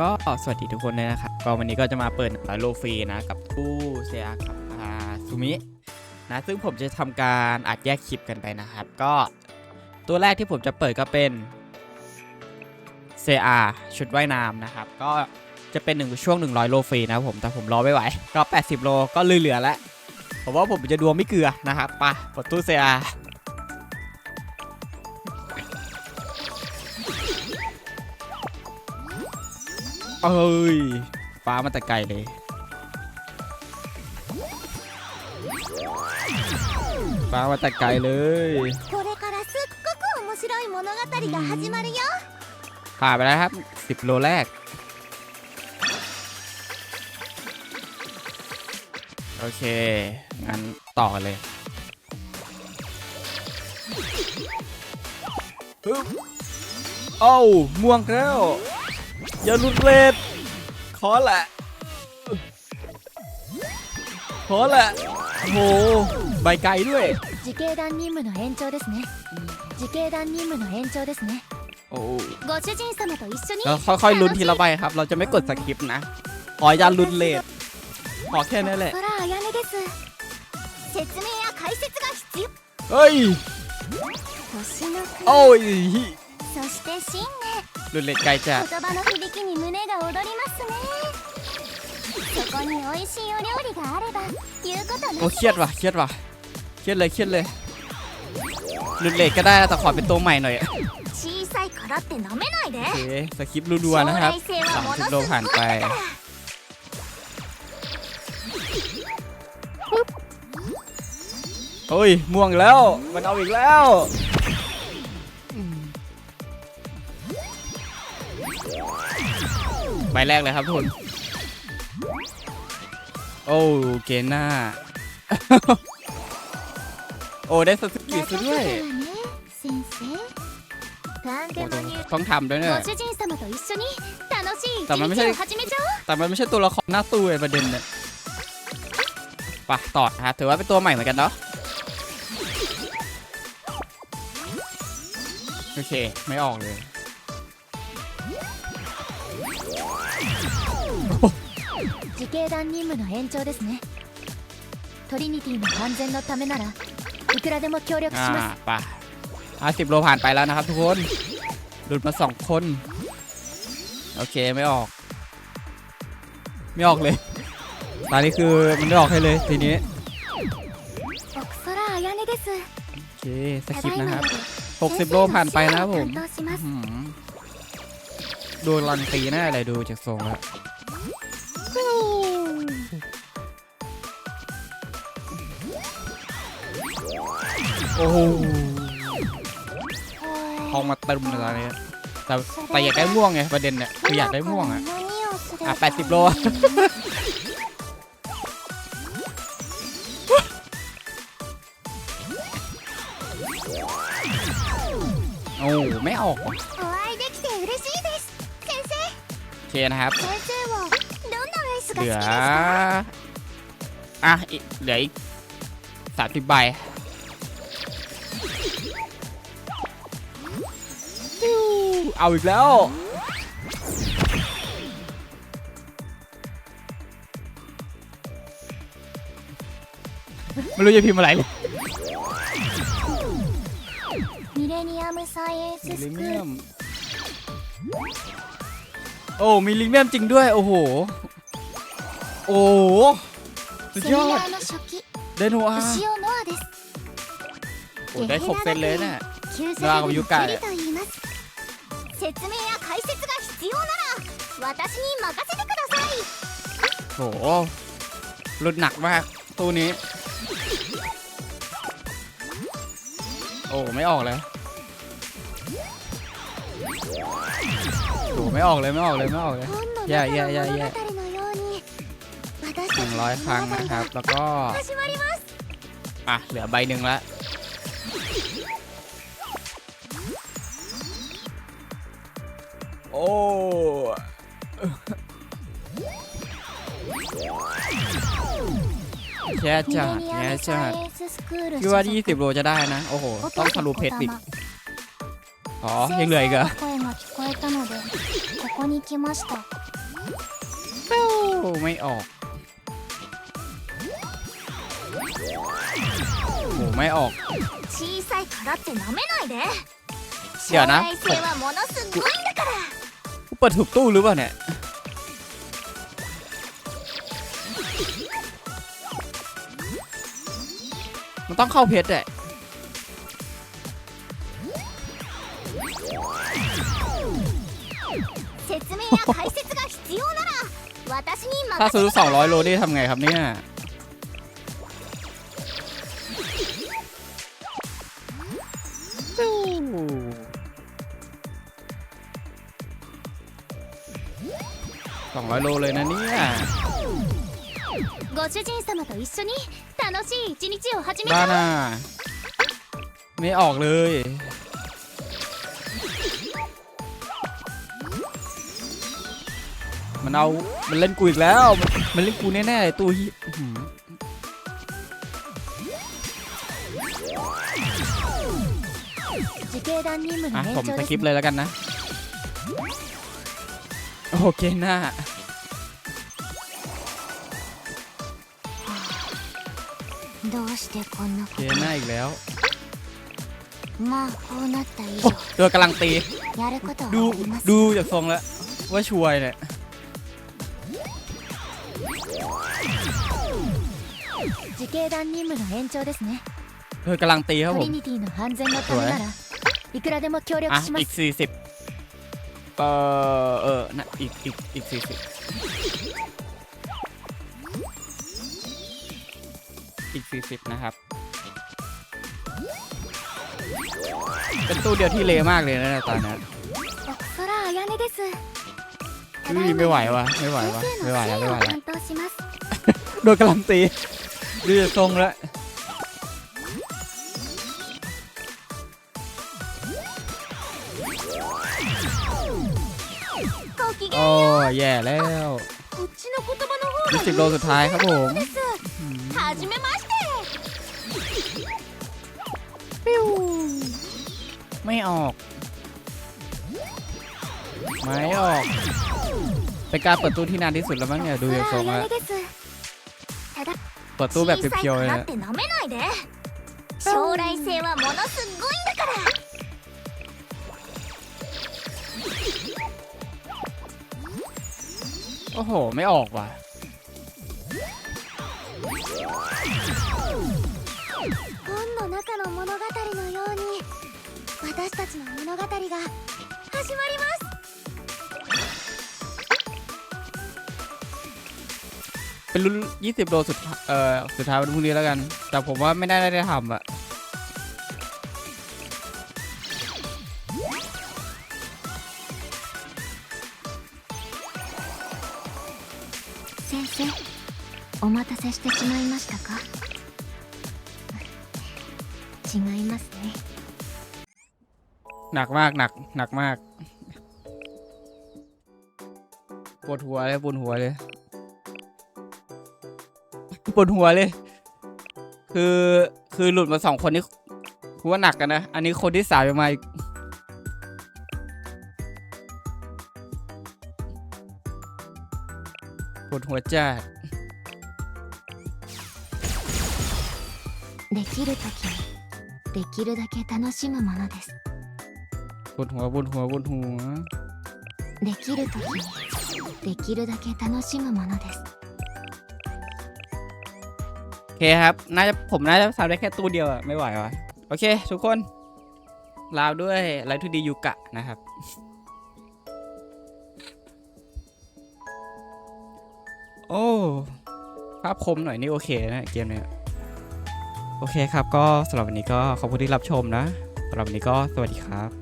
ก็สวัสดีทุกคนเลยนะครับก็วันนี้ก็จะมาเปิดร้อยโลฟรีนะกับตู้เซียกับอาซูมินะซึ่งผมจะทำการอัดแยกคลิปกันไปนะครับ ก็ตัวแรกที่ผมจะเปิดก็เป็น CR ชุดว่ายน้ำนะครับ ก็จะเป็นหนึ่งช่วง 100 โลฟรีนะผมแต่ผมรอไม่ไหว ก็ 80 โลก็เหลือๆแล้วผมว่าผมจะดวงไม่เกลือนะครับไปะปดตู้เซอ เอ้ย ฟ้ามาแต่ไกลเลย ฟ้ามาแต่ไกลเลย これからすっごく面白い物語が始まるよ ผ่านไปแล้วครับ 10 โลแรก โอเค งั้นต่อเลยฮึบเอ้าม่วงแล้ว อย่าหลุดเลดขอแหละ ขอแหละ โอ้โห ใบไกลด้วย 自警団任務の延長ですね自警団任務の延長ですね โอ้ ご主人様と一緒に เราค่อยๆลุ้นทีละใบครับ เราจะไม่กดสกิปนะ ขออย่าลุ้นเลทขอแค่นั้นแหละ 空あやねです説明や解説が必要 เฮ้ย 星の โอ้ย そして新 ลุ้นเลทไกลจัด 年言葉の響きに胸が躍りますねそこに美味しいお料理があれば言うことな โอ้ し เครียดว่ะ เครียดว่ะ เครียดเลย เครียดเลยลุ้นเลทก็ได้นะแต่ขอเป็นตัวใหม่หน่อย 小さいからって舐めないで โอเคสคริปต์รัวๆนะครับ 将来性はものす30โล ごく ผ่านไป เฮ้ย ม่วงแล้ว มันเอาอีกแล้ว ใบแรกเลยครับทุกคนโอ้เกนหน้า โอ้ได้สกิลซะด้วยต้องทำด้วยเนี่ยแต่มันไม่ใช่แต่มันไม่ใช่ตัวละครหน้าตู้ไอ้ประเด็นเนี่ยปะต่อฮะถือว่าเป็นตัวใหม่เหมือนกันเนาะโอเค ไม่ออกเลย 自警団任務の延長ですねトリニティの安全のためならいくらでも協力し อ่า ます ไปห้าสิบโลผ่านไปแล้วนะครับทุกคน หลุดมาสองคน โอเค ไม่ออก ไม่ออกเลย ตอนนี้คือมันไม่ออกให้เลยทีนี้ 奥空あやねです โอเค ส た คริป だ ต์ い นะค ま รับ より60โลผ่านไปนะครับผม 担当します อื้อหือโดนรันตีแน่เลยดูจากทรงแล้ว โอ้โหทองมาเติมเลยตอนนี้แต่แต่อยากได้ม่วงไงประเด็นเนี่ยคืออยากได้ม่วงอะอะแปดสิบโลโอ้ไม่ออกโอเคนะครับเหลืออะเหลืออีกสามสิบใบ เอาอีกแล้ว ไม่รู้จะพิมพ์อะไรเลยมิเลเนียมซเอสมิลนียมโอ้มีลิเมียมจริงด้วย โอ้โห โอ้สุดยอดเดโนอาโอ้ได้หกเซนเลยนะ่ะนากายุกะเนี่ย 説明や解説が必要なら私に任せてください โหรุนหนักมากตู้นี้ โอ้ ไม่ออกเลยโอ้ไม่ออกเลย ไม่ออกเลย ไม่ออกเลย 本のいや中いやいやいやの物語のように私たちの100 ครั้งนะครับ แล้วก็ 始まります อ่ะ เหลือใบหนึ่งละ โอ้แย่จัดแย่จัดคิดว่า 20 โลจะได้นะ โอ้โห ต้องทะลุเพชรปิดอ๋อ ยังเหลืออีกเหรอไม่ออกโอ้ไม่ออกเดี๋ยนะผ เปิดถูกตู้หรือเปล่าเนี่ยมันต้องเข้าเพชรแหละถ้าซื้อ200โลนี่ทำไงครับเนี่ย สองร้อยโลเลยนะเนี่ย ご主人様と一緒に楽しい一日を始め บ้า よう น่ะไม่ออกเลย มันเอา มันเล่นกูอีกแล้ว มันมันเล่นกูแน่ๆเลยตู้ฮียอื้อหือ 自警団任務 อ่ะ の延 ผม 長 ส です คิปเลยแล้วกันนะ โอเคหน้าเกหน่าอีกแล้วตัวกำลังตี ดูดูจากทรงแล้ว ว่าช่วยเนี่ยเธอกำลังตีครับผมสวยอีกสี่สิบ ออเออนะอีกอีกอีกสี่สิบอีกสี่สิบนะครับ เป็นตู้เดียวที่เลวมากเลยนะตอนนั้นอุ้ยไม่ไหววะไม่ไหววะไม่ไหวแล้วไม่ไหวแล้วโดนกำลังตีดูจะทรงแล้ว โอ้แย่แล้ว こっちの言葉の方ยี่สิบโลสุดท้ายครับผม ですอืม はじめまして ไม่ออก ไม่ออก เป็นการเปิดตู้ที่นานที่สุดแล้วมั้งเนี่ยดูจากทรง 空あ แล้ว やねですただ เปิดตู้แบบ 小さい เพียวๆ か เลย らっ นะ て舐めないで将来性はものす อ้โห ไม่ออกว่ะ 本の中の物語のように私たちの物語が始まります เป็นรุ่น20 โลสุดท้ายเอ่อ สุดท้ายวันพรุ่งนี้แล้วกัน แต่ผมว่าไม่ได้ได้ทำอะ 先生お待たせしてしまいましたか違いますね หนักมาก หนัก หนักมาก ปวดหัวเลยปวดหัวเลย ปวดหัวเลย คือ คือหลุดมาสองคนนี้คือว่าหนักกันนะ อันนี้คนที่สามยังมาอีก ปวดหัวจ้า できる時にできるだけ楽しむものです ปวดหัวปวดหัวปวดหัว できる時にできるだけ楽しむものです โอเคครับ น่าจะผมน่าจะทำได้แค่ตู้เดียวอะไม่ไหววะโอเค ทุกคน ลาวด้วยไรทูดียูกะนะครับ โอ้ภาพคมหน่อยนี่โอเคนะเกมเนี้ยโอเคครับก็สำหรับวันนี้ก็ขอบคุณที่รับชมนะสำหรับวันนี้ก็สวัสดีครับ